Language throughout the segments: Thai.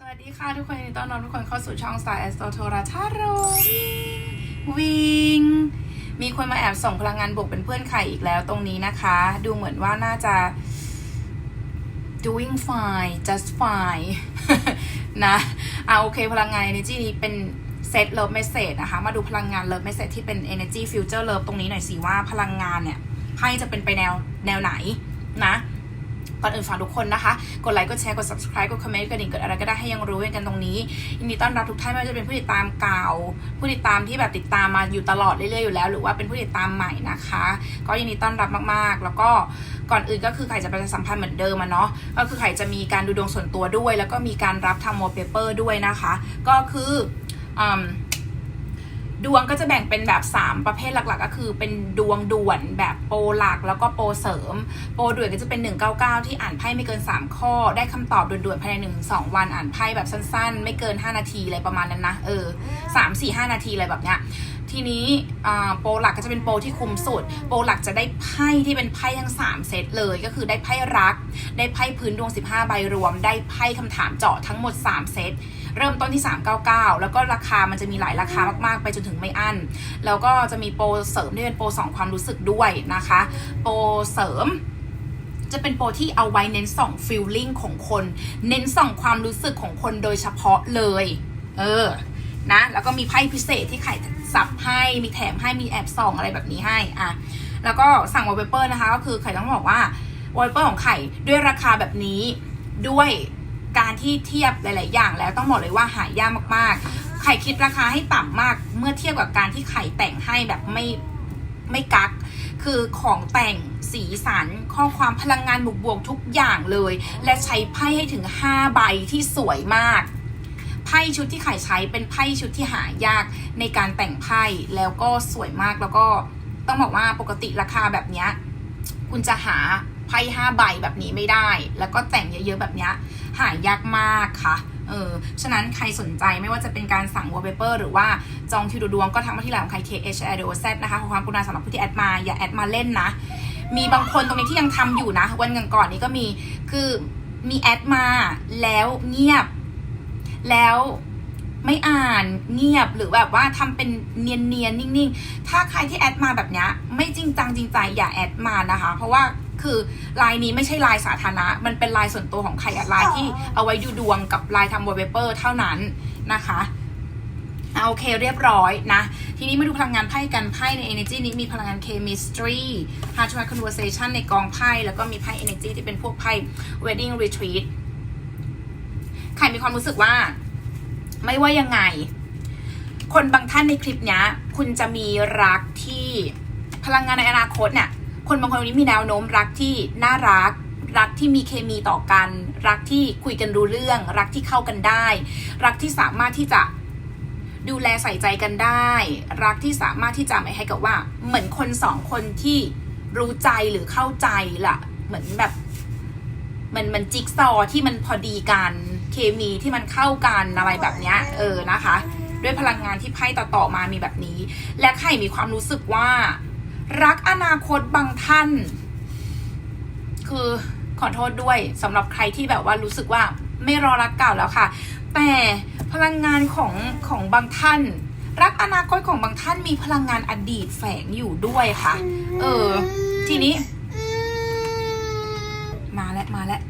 สวัสดีค่ะทุกคนยินต้อนรับทุกคนเข้าสู่ช่อง Star Astro โทรทัศน์โรวิงวิงมีคนมาแอบส่งพลังงานบวกเป็นเพื่อนไข่อีกแล้วตรงนี้นะคะ ดูเหมือนว่าน่าจะ doing fine just fine นะอ่าโอเคพลังงาน energy นี้เป็นเซต love message นะคะ มาดูพลังงาน love message ที่เป็น energy future love ตรงนี้หน่อยสิว่าพลังงานเนี่ยไพ่จะเป็นไปแนวแนวไหนนะ ก่อนอื่นฝากทุกคนนะคะ กดไลค์กดแชร์กด subscribe กดคอมเมนต์กระดิ่งกดอะไรก็ได้ให้ยังรู้กันตรงนี้ยินดีต้อนรับทุกท่านไม่ว่าจะเป็นผู้ติดตามเก่า ผู้ติดตามที่แบบติดตามมาอยู่ตลอดเรื่อยๆอยู่แล้ว หรือว่าเป็นผู้ติดตามใหม่นะคะ ก็ยินดีต้อนรับมากๆ แล้วก็ก่อนอื่นก็คือไข่จะประชาสัมพันธ์เหมือนเดิมอะเนาะก็คือไข่จะมีการดูดวงส่วนตัวด้วย แล้วก็มีการรับทำ wallpaper ด้วยนะคะ ก็คืออืม ดวงก็จะแบ่งเป็นแบบ 3 ประเภทหลักๆ ก็คือเป็นดวงด่วนแบบโปรหลักแล้วก็โปรเสริม โปรด่วนก็จะเป็น 199 ที่อ่านไพ่ไม่เกิน 3 ข้อ ได้คำตอบด่วนๆภายใน1-2วันอ่านไพ่แบบสั้นๆ ไม่เกิน 5 นาทีอะไรประมาณนั้นนะเออ3 4 5นาทีอะไรแบบเนี้ยทีนี้อ่าโปรหลักก็จะเป็นโปรที่คุ้มสุด โปรหลักจะได้ไพ่ที่เป็นไพ่ทั้ง 3 เซตเลย ก็คือได้ไพ่รัก ได้ไพ่พื้นดวง 15 ใบรวม ได้ไพ่คำถามเจาะทั้งหมด 3 เซต เริ่มต้นที่ 399 แล้วก็ราคามันจะมีหลายราคามากๆ ไปจนถึงไม่อั้น แล้วก็จะมีโปรเสริมที่เป็นโปรสองความรู้สึกด้วยนะคะ โปรเสริมจะเป็นโปรที่เอาไว้เน้นส่องฟิลลิ่งของคน เน้นส่องความรู้สึกของคนโดยเฉพาะเลย เออ นะ แล้วก็มีไพ่พิเศษที่ไข่สับให้ มีแถมให้ มีแอบส่องอะไรแบบนี้ให้ อะ แล้วก็สั่งวอลเปเปอร์นะคะ ก็คือไข่ต้องบอกว่าวอลเปเปอร์ของไข่ด้วยราคาแบบนี้ด้วย การที่เทียบหลาย ๆ อย่างแล้วต้องบอกเลยว่าหายากมาก ๆ ไข่คิดราคาให้ต่ำมาก เมื่อเทียบกับการที่ไข่แต่งให้แบบไม่ไม่กัก คือของแต่งสีสันข้อความพลังงานบวกๆทุกอย่างเลย และใช้ไพ่ให้ถึง 5 ใบที่สวยมากไพ่ชุดที่ไข่ใช้เป็นไพ่ชุดที่หายากในการแต่งไพ่แล้วก็สวยมากแล้วก็ต้องบอกว่าปกติราคาแบบนี้คุณจะหา ไพ่ห้าใบแบบนี้ไม่ได้ แล้วก็แต่งเยอะๆแบบนี้หายากมากค่ะเออฉะนั้นใครสนใจไม่ว่าจะเป็นการสั่ง wallpaper หรือว่าจองคิวดูดวงก็ทักมาที่ไลน์ของใคร K H I D O Z นะคะขอความกรุณาสำหรับผู้ที่แอดมาอย่าแอดมาเล่นนะ มีบางคนตรงนี้ที่ยังทำอยู่นะ วันก่อนๆนี้ก็มีคือมีแอดมาแล้วเงียบ แล้วไม่อ่านเงียบหรือแบบว่าทำเป็นเนียนๆ นิ่งๆ ถ้าใครที่แอดมาแบบนี้ไม่จริงจังจริงใจอย่าแอดมานะคะ เพราะว่า คือไลน์นี้ไม่ใช่ไลน์สาธารณะ มันเป็นไลน์ส่วนตัวของใครอะไลน์ที่เอาไว้ดูดวงกับไลน์ทำวอลเปเปอร์เท่านั้นนะคะอะโอเคเรียบร้อยนะ ทีนี้มาดูพลังงานไพ่กันไพ่ใน Energy นี้มีพลังงาน Chemistry Heart to Heart Conversation ในกองไพ่แล้วก็มีไพ่ Energy ที่เป็นพวกไพ่ Wedding Retreat ใครมีความรู้สึกว่า ไม่ว่ายังไง คนบางท่านในคลิปเนี้ยคุณจะมีรักที่พลังงานในอนาคตเนี่ย คนบางคนวันนี้มีแนวโน้มรักที่น่ารัก รักที่มีเคมีต่อกัน รักที่คุยกันรู้เรื่อง รักที่เข้ากันได้ รักที่สามารถที่จะดูแลใส่ใจกันได้ รักที่สามารถที่จะไม่ให้กับว่า เหมือนคนสองคนที่รู้ใจหรือเข้าใจล่ะ เหมือนแบบมันมันจิ๊กซอว์ที่มันพอดีกันเคมีที่มันเข้ากันอะไรแบบเนี้ยเออนะคะ ด้วยพลังงานที่ไพ่ต่อต่อๆมามีแบบนี้ และใครมีความรู้สึกว่า รักอนาคตบางท่าน คือขอโทษด้วยสำหรับใครที่แบบว่ารู้สึกว่าไม่รอรักเก่าแล้วค่ะ แต่พลังงานของของบางท่าน รักอนาคตของบางท่านมีพลังงานอดีตแฝงอยู่ด้วยค่ะ เออ ทีนี้ มาแล้วมาแล้ว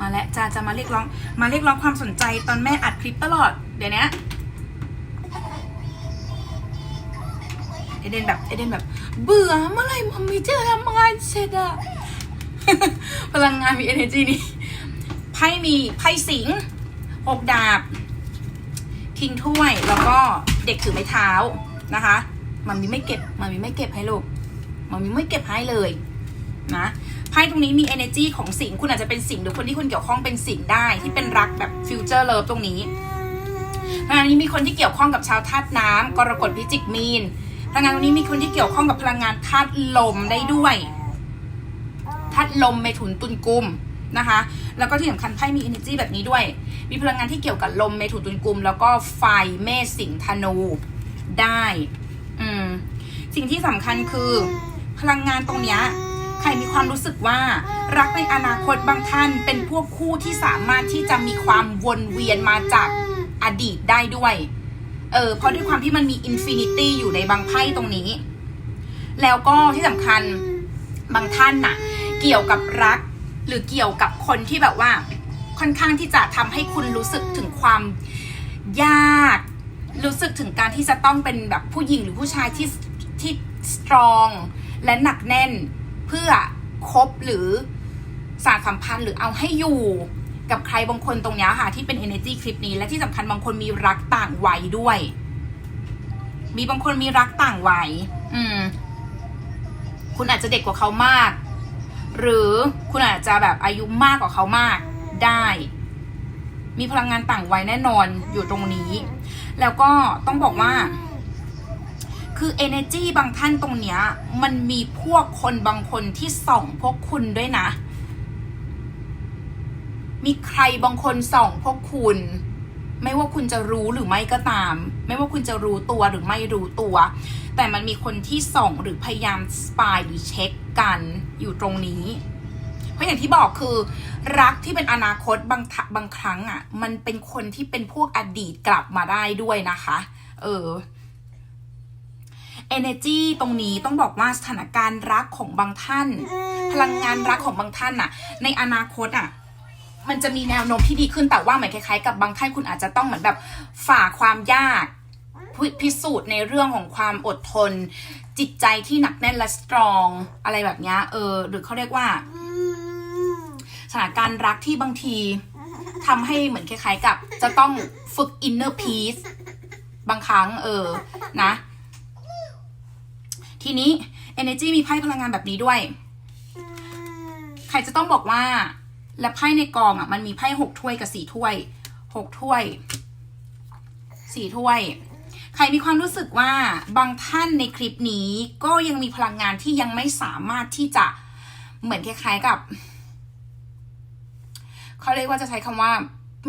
มาแล้วจะจะมาเรียกร้อง มาเรียกร้องความสนใจตอนแม่อัดคลิปตลอดเดี๋ยวนี้ เอเดนแบบเอเดนแบบ เบื่อเมื่อไหร่มัมมี่จะทำงานเสร็จอะพลังงานมี energy นี่ไพ่มีไพ่สิงหกดาบคิงถ้วยแล้วก็เด็กถือไม้เท้านะคะมันมีไม่เก็บมันมีไม่เก็บให้ลูกมันมีไม่เก็บให้เลยนะไพ่ตรงนี้มี energy ของสิงคุณอาจจะเป็นสิงห์หรือคนที่คุณเกี่ยวข้องเป็นสิงห์ได้ที่เป็นรักแบบ future love ตรงนี้พลังานนี้มีคนที่เกี่ยวข้องกับชาวธาตุน้ำกรกฎพิจิกมีน พลังงานตรงนี้มีคนที่เกี่ยวข้องกับพลังงานธาตุลมได้ด้วยธาตุลมเมถุนตุลกุมนะคะ แล้วก็ที่สำคัญไพ่มี energy แบบนี้ด้วย มีพลังงานที่เกี่ยวกับลมเมถุนตุลกุม แล้วก็ไฟเมษสิงธนูได้ อืม สิ่งที่สำคัญคือ พลังงานตรงเนี้ยใครมีความรู้สึกว่ารักในอนาคตบางท่านเป็นพวกคู่ที่สามารถที่จะมีความวนเวียนมาจากอดีตได้ด้วย เออเพราะด้วยความที่มันมีอินฟินิตี้อยู่ในบางไพ่ตรงนี้ แล้วก็ที่สำคัญบางท่านน่ะ เกี่ยวกับรัก หรือเกี่ยวกับคนที่แบบว่า ค่อนข้างที่จะทำให้คุณรู้สึกถึงความยาก รู้สึกถึงการที่จะต้องเป็นแบบผู้หญิงหรือผู้ชายที่ที่สตรองและหนักแน่นเพื่อคบหรือสารสัมพันธ์หรือเอาให้อยู่ กับใครบางคนตรงนี้ค่ะ ที่เป็น energy คลิปนี้ และที่สำคัญบางคนมีรักต่างวัยด้วย มีบางคนมีรักต่างวัยอืม คุณอาจจะเด็กกว่าเขามาก หรือคุณอาจจะแบบอายุมากกว่าเขามากได้ มีพลังงานต่างวัยแน่นอนอยู่ตรงนี้ แล้วก็ต้องบอกว่าคือ energy บางท่านตรงเนี้ย มันมีพวกคนบางคนที่ส่องพวกคุณด้วยนะ มีใครบางคนส่องพวกคุณ ไม่ว่าคุณจะรู้หรือไม่ก็ตาม ไม่ว่าคุณจะรู้ตัวหรือไม่รู้ตัว แต่มันมีคนที่ส่องหรือพยายามสปายหรือเช็คกันอยู่ตรงนี้ เพราะอย่างที่บอกคือ รักที่เป็นอนาคตบางบางครั้งอะ มันเป็นคนที่เป็นพวกอดีตกลับมาได้ด้วยนะคะ เออ energy ตรงนี้ต้องบอกว่าสถานการณ์รักของบางท่าน พลังงานรักของบางท่านน่ะ ในอนาคตอะ มันจะมีแนวโน้มที่ดีขึ้นแต่ว่าเหมือนคล้ายๆกับบางท่านคุณอาจจะต้องเหมือนแบบฝ่าความยากพิพิสูจน์ในเรื่องของความอดทน จิตใจที่หนักแน่นและสตรอง อะไรแบบนี้เออ หรือเขาเรียกว่า สถานการณ์รักที่บางทีทำให้เหมือนคล้ายๆกับ จะต้องฝึก inner peace บางครั้ง เออ นะ ทีนี้ energy มีไพ่พลังงานแบบนี้ด้วย ใครจะต้องบอกว่า และไพ่ในกองอะมันมีไพ่หกถ้วยกับสี่ถ้วยหกถ้วยสี่ถ้วย ใครมีความรู้สึกว่าบางท่านในคลิปนี้ก็ยังมีพลังงานที่ยังไม่สามารถที่จะเหมือนคล้ายๆกับเขาเรียกว่าจะใช้คำว่า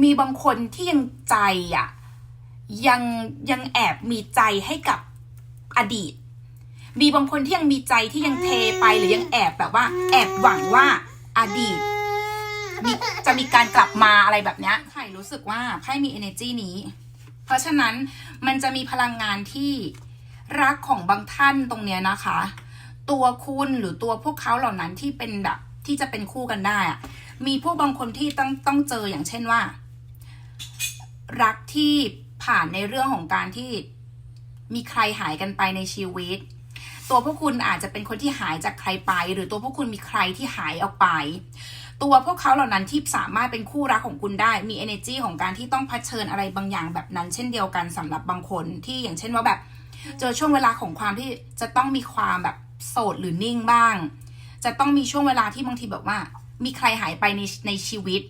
มีบางคนที่ยังใจอะยังยังแอบมีใจให้กับอดีต มีบางคนที่ยังมีใจที่ยังเทไปหรือยังแอบแบบว่า แอบหวังว่าอดีต มีจะมีการกลับมาอะไรแบบเนี้ยใครรู้สึกว่าไพ่มี energy นี้ เพราะฉะนั้นมันจะมีพลังงานที่รักของบางท่านตรงเนี้ยนะคะ ตัวคุณหรือตัวพวกเขาเหล่านั้นที่เป็นแบบที่จะเป็นคู่กันได้อะมีพวกบางคนที่ต้องต้องเจออย่างเช่นว่า รักที่ผ่านในเรื่องของการที่มีใครหายกันไปในชีวิต ตัวพวกคุณอาจจะเป็นคนที่หายจากใครไป หรือตัวพวกคุณมีใครที่หายออกไป ตัวพวกเขาเหล่านั้นที่สามารถเป็นคู่รักของคุณได้มี energy ของการที่ต้องเผชิญอะไรบางอย่างแบบนั้น เช่นเดียวกันสำหรับบางคนที่อย่างเช่นว่าแบบเจอช่วงเวลาของความที่จะต้องมีความแบบโสดหรือนิ่งบ้าง จะต้องมีช่วงเวลาที่บางทีแบบว่า มีใครหายไปในในชีวิต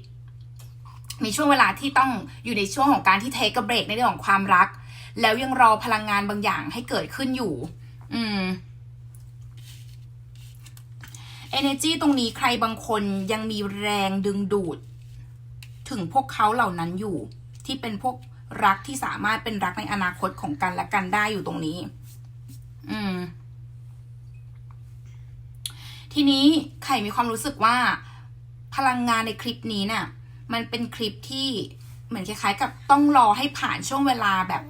มีช่วงเวลาที่ต้องอยู่ในช่วงของการที่เทคเบรกในเรื่องของความรัก แล้วยังรอพลังงานบางอย่างให้เกิดขึ้นอยู่ อืม energy ตรงนี้ใครบางคนยังมีแรงดึงดูด ถึงพวกเขาเหล่านั้นอยู่ ที่เป็นพวกรักที่สามารถเป็นรักในอนาคตของกันและกันได้อยู่ตรงนี้ อืม ทีนี้ไข่มีความรู้สึกว่า พลังงานในคลิปนี้เนี่ยมันเป็นคลิปที่เหมือนคล้ายๆ กับต้องรอให้ผ่านช่วงเวลาแบบ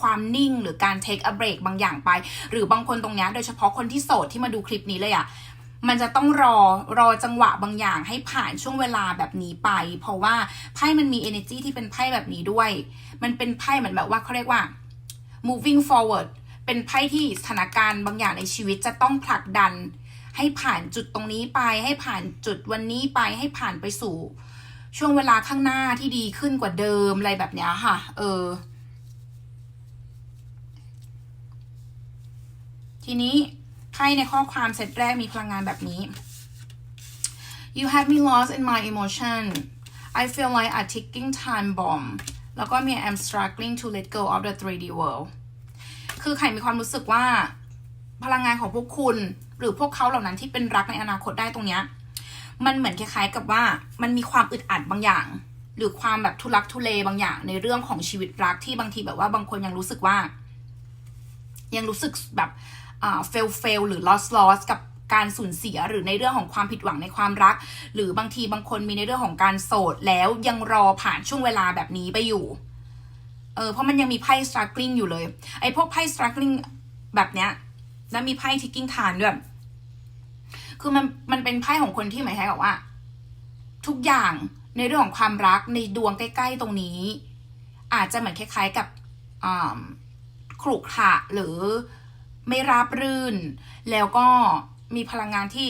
ความนิ่งหรือการ take a break บางอย่างไป หรือบางคนตรงนี้โดยเฉพาะคนที่โสดที่มาดูคลิปนี้เลยอะ่ะ มันจะต้องรอรอจังหวะบางอย่างให้ผ่านช่วงเวลาแบบนี้ไป เพราะว่าไพ่มันมี energy ที่เป็นไพ่แบบนี้ด้วย มันเป็นไพ่เหมือนแบบว่าเขาเรียกว่า moving forward เป็นไพ่ที่สถานการณ์บางอย่างในชีวิตจะต้องผลักดัน ให้ผ่านจุดตรงนี้ไปให้ผ่านจุดวันนี้ไปให้ผ่านไปสู่ ช่วงเวลาข้างหน้าที่ดีขึ้นกว่าเดิมอะไรแบบนี้ค่ะ เออ ทีนี้ ไพ่ในข้อความเซตแรกมีพลังงานแบบนี้ you have me lost in my emotion I feel like a ticking time bomb แล้วก็มี I'm struggling to let go of the 3D world คือใครมีความรู้สึกว่า พลังงานของพวกคุณ หรือพวกเขาเหล่านั้นที่เป็นรักในอนาคตได้ตรงเนี้ยมันเหมือนคล้ายๆกับว่ามันมีความอึดอัดบางอย่าง หรือความแบบทุลักทุเลบางอย่าง ในเรื่องของชีวิตรักที่บางทีแบบว่าบางคนยังรู้สึกว่า ยังรู้สึกแบบ อ่า fail fail หรือ lost lost กับการสูญเสียหรือในเรื่องของความผิดหวังในความรัก หรือบางทีบางคนมีในเรื่องของการโสดแล้วยังรอผ่านช่วงเวลาแบบนี้ไปอยู่ เออเพราะมันยังมีไพ่ struggling อยู่เลย ไอ้พวกไพ่ struggling แบบเนี้ยแล้วมีไพ่ ticking time ด้วยคือมันมันเป็นไพ่ของคนที่หมายถึงกับว่า ทุกอย่างในเรื่องของความรักในดวงใกล้ ๆ ตรงนี้ อาจจะเหมือนคล้าย ๆ กับขรุขระหรือ ไม่ราบรื่น แล้วก็มีพลังงานที่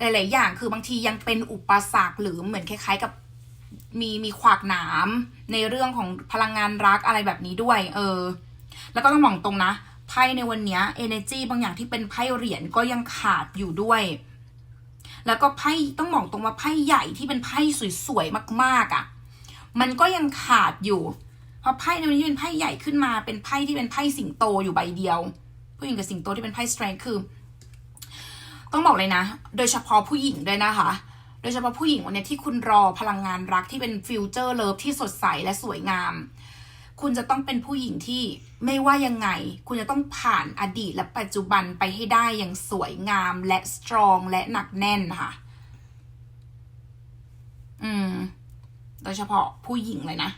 หลาย ๆ อย่าง คือบางทียังเป็นอุปสรรคหรือเหมือนคล้าย ๆ กับมีมีขวากหนามในเรื่องของพลังงานรักอะไรแบบนี้ด้วย เออ แล้วก็ต้องมองตรงนะไพ่ในวันนี้ energy บางอย่างที่เป็นไพ่เหรียญก็ยังขาดอยู่ด้วย แล้วก็ไพ่ต้องมองตรงว่าไพ่ใหญ่ที่เป็นไพ่สวย ๆ มากๆอะ่ะ มันก็ยังขาดอยู่ เพราะไพ่ในวันนี้เป็นไพ่ใหญ่ขึ้นมา เป็นไพ่ที่เป็นไพ่สิงโตอยู่ใบเดียว ผู้หญิงกับสิงโตที่เป็นไพ่ strength คือ ต้องบอกเลยนะ โดยเฉพาะผู้หญิงด้วยนะคะ โดยเฉพาะผู้หญิงวันนี้ที่คุณรอพลังงานรักที่เป็นฟิวเจอร์เลิฟที่สดใสและสวยงาม คุณจะต้องเป็นผู้หญิงที่ไม่ว่ายังไง คุณจะต้องผ่านอดีตและปัจจุบันไปให้ได้อย่างสวยงามและสตรองและหนักแน่นค่ะ อืม โดยเฉพาะผู้หญิงเลยนะ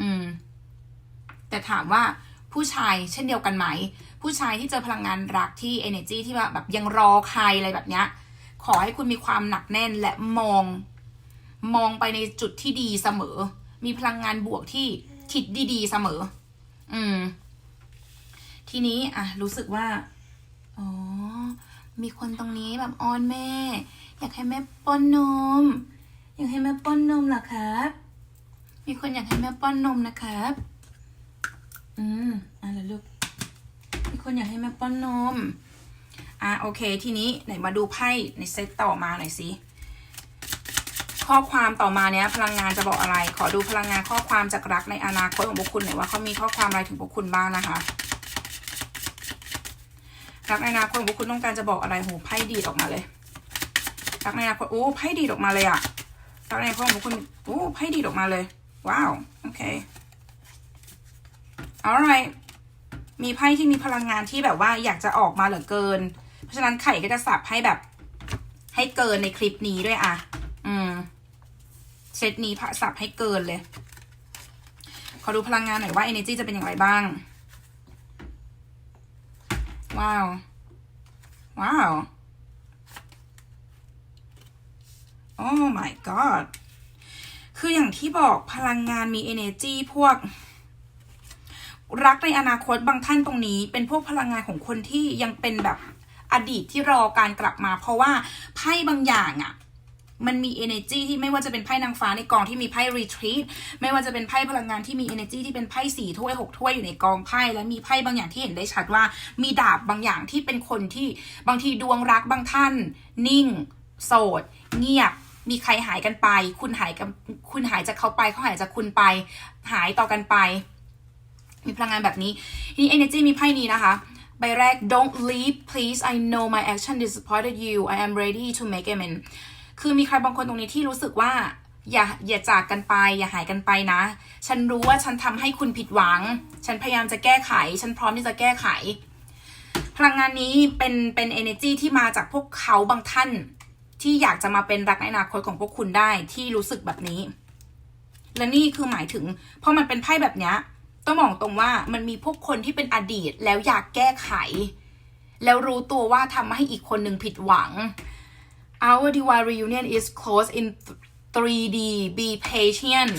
อืม แต่ถามว่าผู้ชายเช่นเดียวกันไหม ผู้ชายที่เจอพลังงานรักที่ energy ที่ว่แบบยังรอใครอะไรแบบเนี้ย ขอให้คุณมีความหนักแน่นและมอง มองไปในจุดที่ดีเสมอ มีพลังงานบวกที่คิดดีๆเสมอ อืม ทีนี้ อะ รู้สึกว่า อ๋อ มีคนตรงนี้แบบอ้อนแม่ อยากให้แม่ป้อนนม อยากให้แม่ป้อนนมเหรอครับ มีคนอยากให้แม่ป้อนนมนะครับ อืมอะแล้วลูก มีคนอยากให้แม่ป้อนนม อะโอเค ทีนี้ไหนมาดูไพ่ในเซตต่อมาหน่อยสิข้อความต่อมาเนี้ยพลังงานจะบอกอะไร ขอดูพลังงานข้อความจากรักในอนาคตของพวกคุณหน่อยว่าเขามีข้อความอะไรถึงพวกคุณบ้างนะคะ รักในอนาคตของพวกคุณต้องการจะบอกอะไรโหไพ่ดีดออกมาเลย รักในอนาคตโอ้ไพ่ดีดออกมาเลยอะรักในอนาคตของพวกคุณโอ้ไพ่ดีดออกมาเลย ว้าวโอเค alright มีไพ่ที่มีพลังงานที่แบบว่าอยากจะออกมาเหลือเกิน เพราะฉะนั้นไข่ก็จะสับให้แบบ ให้เกินในคลิปนี้ด้วยอะอืม เซตนี้สับให้เกินเลย ขอดูพลังงานหน่อยว่า energy จะเป็นอย่างไรบ้าง ว้าว ว้าว โอ้ my god คืออย่างที่บอกพลังงานมี energy พวก รักในอนาคตบางท่านตรงนี้ เป็นพวกพลังงานของคนที่ยังเป็นแบบอดีตที่รอการกลับมา เพราะว่าไพ่บางอย่างอะ่ะมันมี energy ที่ไม่ว่าจะเป็นไพ่นางฟ้าในกองที่มีไพ่ retreat ไม่ว่าจะเป็นไพ่พลังงานที่มี energy ที่เป็นไพ่สี่ถ้วยหกถ้วยอยู่ในกองไพ่และมีไพ่บางอย่างที่เห็นได้ชัดว่า มีดาบบางอย่างที่เป็นคนที่บางทีดวงรักบางท่าน นิ่ง โสด เงียบ มีใครหายกันไป คุณหายกับคุณหายจากเขาไปเขาหายจากคุณไป หายต่อกันไป มีพลังงานแบบนี้ทีนี้ energy มีไพ่นี้นะคะใบแรก don't leave please I know my action disappointed you I am ready to make amends คือมีใครบางคนตรงนี้ที่รู้สึกว่าอย่าอย่าจากกันไป อย่าหายกันไปนะ ฉันรู้ว่าฉันทำให้คุณผิดหวัง ฉันพยายามจะแก้ไข ฉันพร้อมที่จะแก้ไข พลังงานนี้เป็นเป็น energy ที่มาจากพวกเขาบางท่าน ที่อยากจะมาเป็นรักในอนาคตของพวกคุณได้ที่รู้สึกแบบนี้ และนี่คือหมายถึงพอมันเป็นไพ่แบบเนี้ย ต้องมองตรงว่ามันมีพวกคนที่เป็นอดีตแล้วอยากแก้ไข แล้วรู้ตัวว่าทำให้อีกคนหนึ่งผิดหวัง Our divine reunion is close in 3D be patient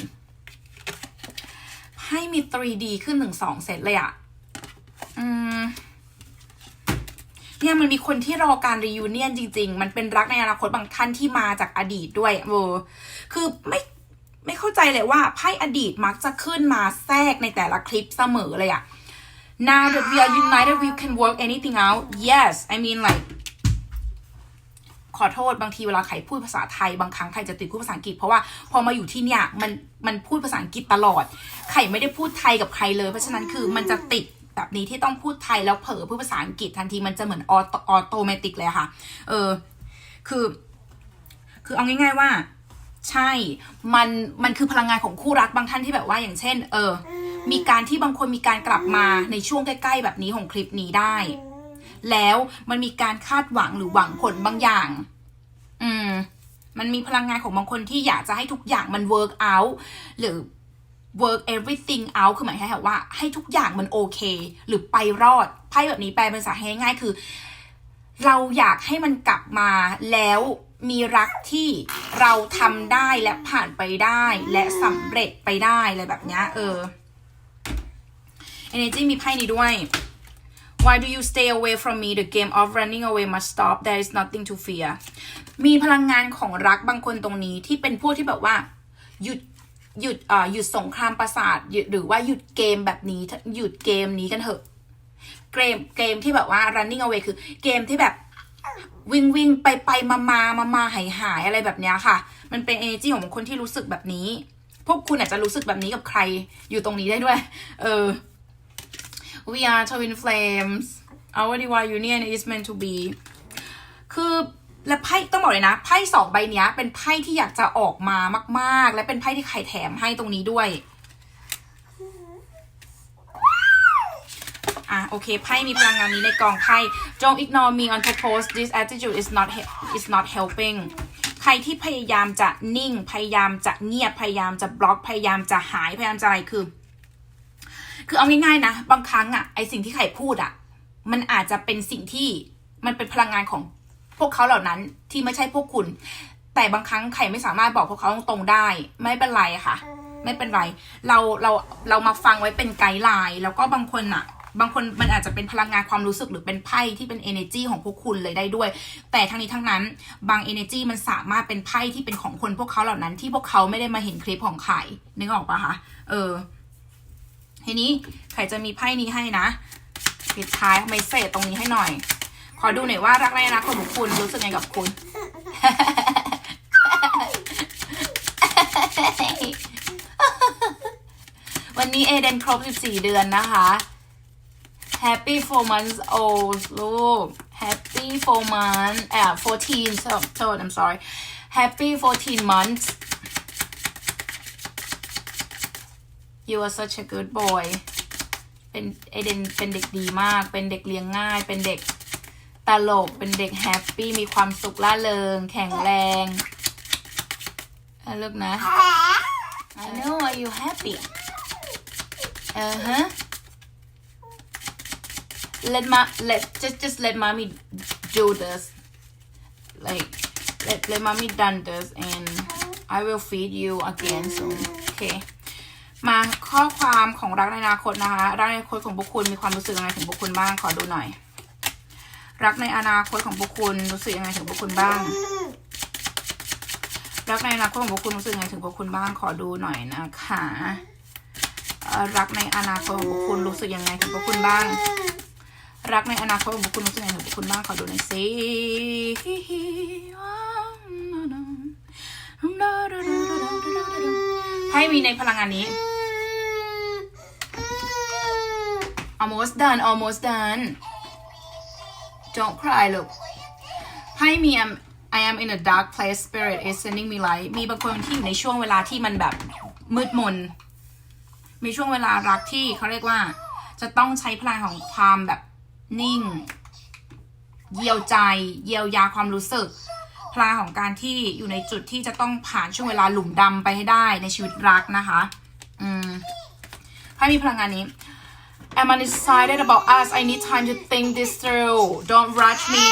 ให้มี 3D ขึ้นหนึ่งสองเซตเลยอะอืมเนี่ยมันมีคนที่รอการ reunion จริง ๆ มันเป็นรักในอนาคตบางท่านที่มาจากอดีตด้วยเออคือไม่ ไม่เข้าใจเลยว่าไพ่อดีตมักจะขึ้นมาแทรกในแต่ละคลิปเสมอเลยอะ Now that we are united we can work anything out yes I mean like ขอโทษบางทีเวลาใครพูดภาษาไทยบางครั้งใครจะติดพูดภาษาอังกฤษเพราะว่าพอมาอยู่ที่เนี่ยมันมันพูดภาษาอังกฤษตลอดใครไม่ได้พูดไทยกับใครเลย เพราะฉะนั้นคือมันจะติดแบบนี้ที่ต้องพูดไทยแล้วเผลอพูดภาษาอังกฤษทันทีมันจะเหมือนออโตเมติกเลยค่ะ เออคือ คือเอาง่ายๆว่า ใช่ มัน มันคือพลังงานของคู่รักบางท่านที่แบบว่าอย่างเช่น เออ มีการที่บางคนมีการกลับมาในช่วงใกล้ ๆ แบบนี้ของคลิปนี้ได้ แล้วมันมีการคาดหวังหรือหวังผลบางอย่าง อืม มันมีพลังงานของบางคนที่อยากจะให้ทุกอย่างมัน work out หรือ work everything out คือหมายความว่า ให้ทุกอย่างมันโอเค หรือไปรอด ไพ่แบบนี้แปลเป็นภาษาให้ง่ายๆคือ เราอยากให้มันกลับมาแล้ว มีรักที่เราทำได้และผ่านไปได้ และสำเร็จไปได้อะไรแบบเนี้ยเออ energy มีไพ่นี้ด้วย Why do you stay away from me? The game of running away must stop. There is nothing to fear. มีพลังงานของรักบางคนตรงนี้ที่เป็นพวกที่แบบว่า หยุดหยุดเอ่อหยุดสงครามประสาทหยุดหรือว่าหยุดเกมแบบนี้หยุดเกมนี้กันเถอะ เกมเกมที่แบบว่า running away คือเกมที่แบบ วิ่งวิ่งไปไปมามามามาหายหายอะไรแบบนี้ค่ะ มันเป็น energy ของคนที่รู้สึกแบบนี้ พวกคุณอาจจะรู้สึกแบบนี้กับใครอยู่ตรงนี้ได้ด้วย เออ we are twin flames our divine union is meant to be คือและไพ่ต้องบอกเลยนะไพ่สองใบนี้เป็นไพ่ที่อยากจะออกมามาก ๆ และเป็นไพ่ที่ใครแถมให้ตรงนี้ด้วย อะ โอเคไพ่มีพลังงานนี้ในกองไพ่ don't ignore me on purpose this attitude is not is not helping ใครที่พยายามจะนิ่ง พยายามจะเงียบ พยายามจะบล็อก พยายามจะหาย พยายามจะอะไรคือ คือเอาง่ายๆนะ บางครั้งอะไอสิ่งที่ไข่พูดอะมันอาจจะเป็นสิ่งที่มันเป็นพลังงานของพวกเขาเหล่านั้นที่ไม่ใช่พวกคุณ แต่บางครั้งไข่ไม่สามารถบอกพวกเขาตรงๆได้ ไม่เป็นไรค่ะ ไม่เป็นไร เราเราเรามาฟังไว้เป็นไกด์ไลน์แล้วก็บางคนอะ บางคนมันอาจจะเป็นพลังงานความรู้สึกหรือเป็นไพ่ที่เป็น energy ของพวกคุณเลยได้ด้วย แต่ทั้งนี้ทั้งนั้นบาง energy มันสามารถเป็นไพ่ที่เป็นของคนพวกเขาเหล่านั้น ที่พวกเขาไม่ได้มาเห็นคลิปของไข่นึกออกปะคะเออทีนี้ไข่จะมีไพ่นี้ให้นะปิดท้ายเมสเซจตรงนี้ให้หน่อย ขอดูหน่อยว่ารักในอนาคตของคุณรู้สึกไงกับคุณ วันนี้เอเดนครบ 14 เดือนนะคะ Happy four months old ลูก Happy four months เอ่อ14 so so I'm sorry Happy 14 months You are such a good boy เป็นเอเดนเป็นเด็กดีมาก เป็นเด็กเลี้ยงง่าย เป็นเด็กตลก เป็นเด็กแฮปปี้ มีความสุขล่าเริง แข็งแรงอะลูกนะ I know are you happy uh huh let ma let just just let mommy do this like let let mommy done this and I will feed you again soon okay มาข้อความของรักในอนาคตนะคะรักในอนาคตของพวกคุณมีความรู้สึกยังไงถึงพวกคุณบ้างขอดูหน่อย รักในอนาคตของพวกคุณรู้สึกยังไงถึงพวกคุณบ้าง รักในอนาคตของพวกคุณรู้สึกยังไงถึงพวกคุณบ้างขอดูหน่อยนะคะรักในอนาคตของพวกคุณรู้สึกยังไงถึงพวกคุณบ้าง รักในอนาคตของคุณรู้สึกยังไงถึงพวกคุณบ้างขอดูหน่อยสิให้มีในพลังงานนี้ almost done almost done don't cry ลูกไพ่มี I am in a dark place spirit is sending me light มีบางคนที่อยู่ในช่วงเวลาที่มันแบบมืดมน มีช่วงเวลารักที่เขาเรียกว่า จะต้องใช้พลังของความแบบ นิ่ง เยียวใจ เยียวยาความรู้สึก พลังของการที่อยู่ในจุดที่จะต้องผ่านช่วงเวลาหลุมดำไปให้ได้ในชีวิตรักนะคะ อืมไพ่มีพลังงานนี้ I'm undecided about us I need time to think this through don't rush me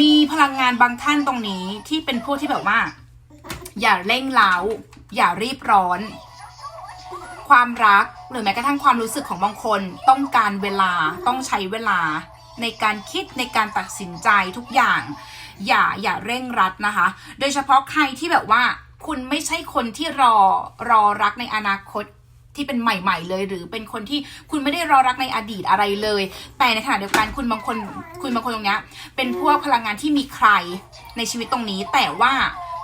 มีพลังงานบางท่านตรงนี้ที่เป็นพวกที่แบบว่า อย่าเร่งเร้า อย่ารีบร้อน ความรักหรือแม้กระทั่งความรู้สึกของบางคน ต้องการเวลาต้องใช้เวลา ในการคิดในการตัดสินใจทุกอย่าง อย่าอย่าเร่งรัดนะคะ โดยเฉพาะใครที่แบบว่าคุณไม่ใช่คนที่รอรอรักในอนาคตที่เป็นใหม่ ๆ เลย หรือเป็นคนที่คุณไม่ได้รอรักในอดีตอะไรเลย แต่ในขณะเดียวกันคุณบางคนคุณบางคนตรงเนี้ยเป็นพวกพลังงานที่มีใครในชีวิตตรงนี้ แต่ว่า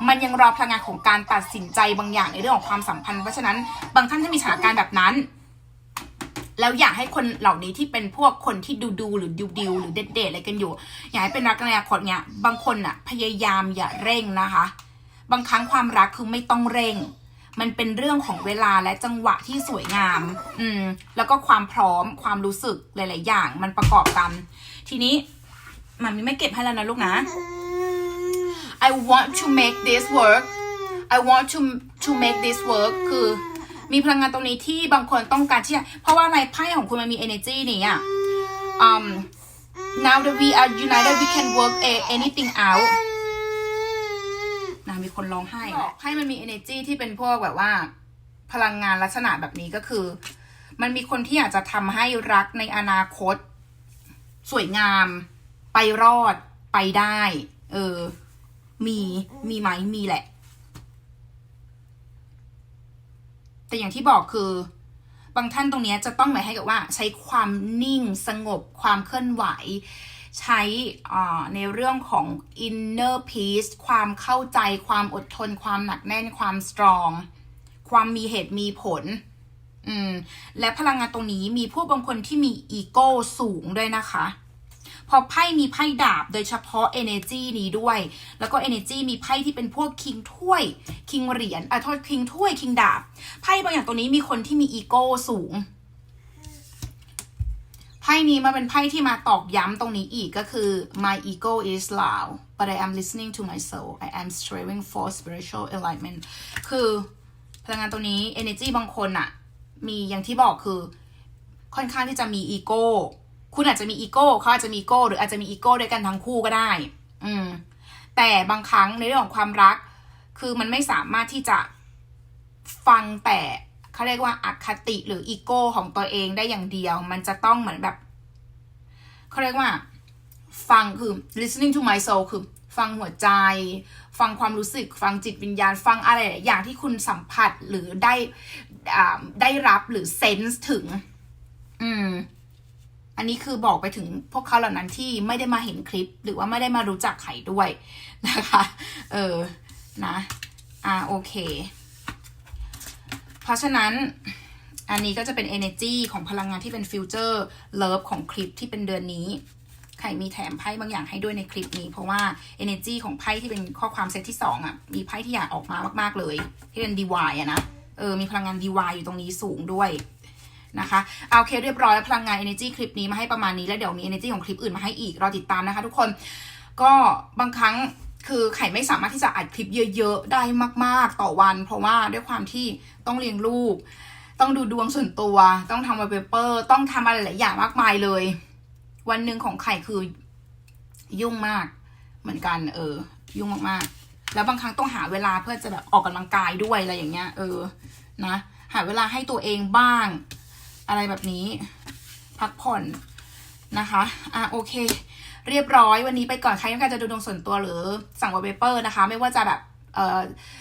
มันยังรอพลังงานของการตัดสินใจบางอย่างในเรื่องของความสัมพันธ์ เพราะฉะนั้นบางท่านถ้ามีสถานการณ์แบบนั้น แล้วอยากให้คนเหล่านี้ที่เป็นพวกคนที่ดูดูหรือดิวดิวหรือเด็ดเดทอะไรกันอยู่ อยากให้เป็นรักในอนาคตเนี้ยบางคนอะพยายามอย่าเร่งนะคะ บางครั้งความรักคือไม่ต้องเร่งมันเป็นเรื่องของเวลาและจังหวะที่สวยงาม อืม แล้วก็ความพร้อม ความรู้สึกหลาย ๆ อย่าง มันประกอบกัน ทีนี้มันไม่เก็บให้แล้วนะลูกนะ I want to make this work I want to to make this work คือมีพลังงานตรงนี้ที่บางคนต้องการที่จะเพราะว่าในไพ่ของคุณมันมี energy นี่อะ um now that we are united we can work a- anything out นะมีคนร้องไห้ให้มันมี energy ที่เป็นพวกแบบว่า พลังงานลักษณะแบบนี้ก็คือ มันมีคนที่อยากจะทำให้รักในอนาคต สวยงาม ไปรอดไปได้ เออ มีมีไหมมีแหละ แต่อย่างที่บอกคือบางท่านตรงนี้จะต้องหมายให้กับว่า ใช้ความนิ่งสงบความเคลื่อนไหว ใช้ในเรื่องของ inner peace ความเข้าใจความอดทน ความหนักแน่นความ strong ความมีเหตุมีผล อืม และพลังงานตรงนี้มีพวกบางคนที่มีอีโก้สูงด้วยนะคะ พอไพ่มีไพ่ดาบโดยเฉพาะ energy นี้ด้วย แล้วก็ energy มีไพ่ที่เป็นพวกคิงถ้วยคิงเหรียญอะโทษคิงถ้วยคิงดาบไพ่บางอย่างตรงนี้มีคนที่มีอีโก้สูงไพ่นี้มาเป็นไพ่ที่มาตอกย้ำตรงนี้อีกก็คือ my ego is loud but I am listening to my soul I am striving for spiritual enlightenment คือพลังงานตรงนี้ energy บางคนอะมีอย่างที่บอกคือค่อนข้างที่จะมีอีโก้ คุณอาจจะมีอีโก้เขาอาจจะมีอีโก้ หรืออาจจะมีอีโก้ด้วยกันทั้งคู่ก็ได้ อืม แต่บางครั้งในเรื่องของความรัก คือมันไม่สามารถที่จะฟังแต่เขาเรียกว่าอคติหรืออีโก้ของตัวเองได้อย่างเดียว มันจะต้องเหมือนแบบเขาเรียกว่า ฟังคือ listening to my soul คือ ฟังหัวใจ ฟังความรู้สึก ฟังจิตวิญญาณ ฟังอะไรหลายอย่างที่คุณสัมผัสหรือได้อ่าได้รับหรือ sense ถึง อืม อันนี้คือบอกไปถึงพวกเขาเหล่านั้นที่ไม่ได้มาเห็นคลิป หรือว่าไม่ได้มารู้จักไข่ด้วยนะคะ เออ นะ อ่า โอเค เพราะฉะนั้น อันนี้ก็จะเป็น energy ของพลังงานที่เป็นฟิวเจอร์เลิฟของคลิปที่เป็นเดือนนี้ ไข่มีแถมไพ่บางอย่างให้ด้วยในคลิปนี้ เพราะว่า energy ของไพ่ที่เป็นข้อความเซตที่สองอะ มีไพ่ที่อยากออกมามาก ๆเลย ที่เป็น DY อะนะ เออ มีพลังงาน DY อยู่ตรงนี้สูงด้วย นะคะเอาโอเคเรียบร้อยแล้วพลังงาน energy คลิปนี้มาให้ประมาณนี้แล้วเดี๋ยวมี energy ของคลิปอื่นมาให้อีกรอติดตามนะคะ ทุกคนก็บางครั้งคือไข่ไม่สามารถที่จะอัดคลิปเยอะๆ ได้มาก ๆ ต่อวัน เพราะว่าด้วยความที่ต้องเลี้ยงลูก ต้องดูดวงส่วนตัว ต้องทำวอลเปเปอร์ต้องทำอะไรหลายอย่างมากมายเลย วันหนึ่งของไข่คือยุ่งมากเหมือนกัน เออ ยุ่งมากๆ แล้วบางครั้งต้องหาเวลาเพื่อจะแบบออกกำลังกายด้วยอะไรอย่างเงี้ย เออ นะ หาเวลาให้ตัวเองบ้าง อะไรแบบนี้ พักผ่อนนะคะ อะโอเค เรียบร้อยวันนี้ไปก่อนใครต้องการจะดูดวงส่วนตัวหรือสั่งวอลเปเปอร์นะคะ ไม่ว่าจะแบบเอ่อ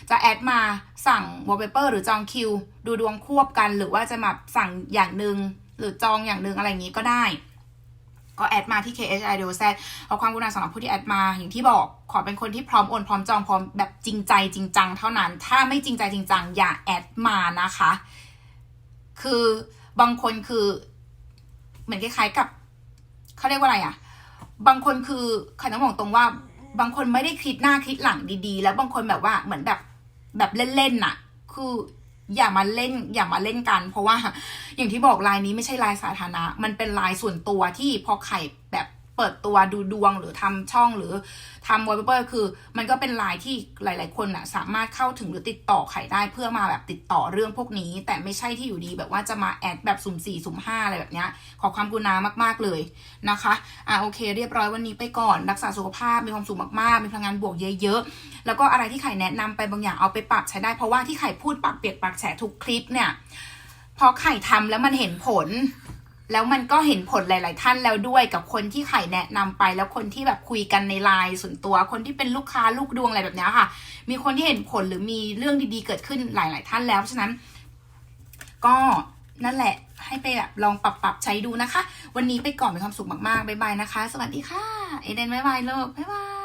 จะแอดมาสั่งวอลเปเปอร์หรือจองคิว ดูดวงควบกัน หรือว่าจะมาสั่งอย่างหนึ่งหรือจองอย่างหนึ่งอะไรอย่างนี้ก็ได้ ก็แอดมาที่ KHI d o Z เอาความกรุณาสำหรับผู้ที่แอดมาอย่างที่บอกขอเป็นคนที่พร้อมโอนพร้อมจองพร้อมแบบจริงใจจริงจังเท่านั้น ถ้าไม่จริงใจจริงจังอย่าแอดมานะคะ คือ บางคนคือ เหมือนคล้ายๆกับเขาเรียกว่าอะไรอะบางคนคือใครต้องบอกตรงว่า บางคนไม่ได้คิดหน้าคิดหลังดีๆ แล้วบางคนแบบว่าเหมือนแบบแบบเล่นๆน่ะ คืออย่ามาเล่นอย่ามาเล่นกัน เพราะว่าอย่างที่บอกไลน์นี้ไม่ใช่ไลน์สาธารณะ มันเป็นไลน์ส่วนตัวที่พอไข่แบบ เปิดตัวดูดวงหรือทำช่องหรือทำวอลเปเปอร์คือ มันก็เป็นไลน์ที่หลาย ๆ คนน่ะสามารถเข้าถึงหรือติดต่อไข่ได้เพื่อมาแบบติดต่อเรื่องพวกนี้ แต่ไม่ใช่ที่อยู่ดีแบบว่าจะมาแอดแบบสุ่มสี่สุ่มห้าอะไรแบบเนี้ยขอความกรุณามาก ๆ เลยนะคะอะโอเค เรียบร้อยวันนี้ไปก่อน รักษาสุขภาพมีความสุขมาก ๆ มีพลังงานบวกเยอะ ๆ แล้วก็อะไรที่ไข่แนะนำไปบางอย่างเอาไปปรับใช้ได้เพราะว่าที่ไข่พูดปากเปียกปากแฉทุกคลิปเนี่ยพอไข่ทำแล้วมันเห็นผล แล้วมันก็เห็นผลหลาย ๆ ท่านแล้วด้วยกับคนที่ไข่แนะนำไป แล้วคนที่แบบคุยกันในไลน์ส่วนตัว คนที่เป็นลูกค้าลูกดวงอะไรแบบนี้ค่ะ มีคนที่เห็นผลหรือมีเรื่องดี ๆ เกิดขึ้นหลาย ๆ ท่านแล้วเพราะฉะนั้น ก็นั่นแหละ ให้ไปแบบลองปรับปรับใช้ดูนะคะ วันนี้ไปก่อนมีความสุขมาก ๆ บ๊ายบายนะคะ สวัสดีค่ะ เอเดนบ๊ายบายโลกบ๊ายบาย